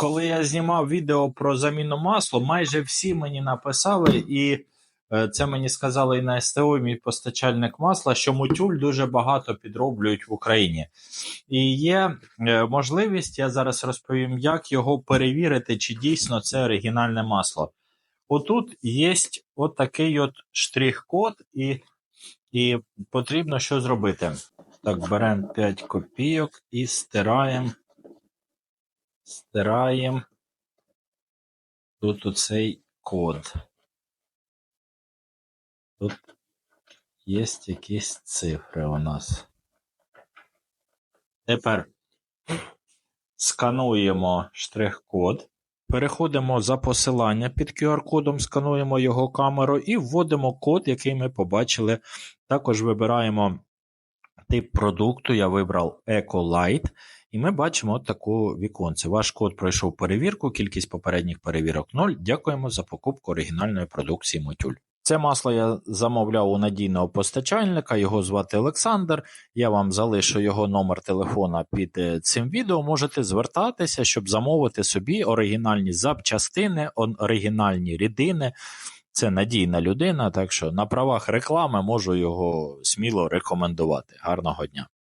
коли я знімав відео про заміну масла, майже всі мені написали, і е, це мені сказали і на СТО, і мій постачальник масла, що мутюль дуже багато підроблюють в Україні. І є е, можливість, я зараз розповім, як його перевірити, чи дійсно це оригінальне масло. Отут є от такий от штрих-код, і, і потрібно що зробити. Так, беремо 5 копійок і стираємо. Стираємо тут оцей код. Тут є якісь цифри у нас. Тепер скануємо штрих-код. Переходимо за посилання під QR-кодом, скануємо його камеру і вводимо код, який ми побачили. Також вибираємо тип продукту. Я вибрав EcoLight. І ми бачимо от таку віконце. Ваш код пройшов перевірку, кількість попередніх перевірок 0. Дякуємо за покупку оригінальної продукції Мотюль. Це масло я замовляв у надійного постачальника, його звати Олександр. Я вам залишу його номер телефона під е, цим відео. Можете звертатися, щоб замовити собі оригінальні запчастини, оригінальні рідини. Це надійна людина, так що на правах реклами можу його сміло рекомендувати. Гарного дня!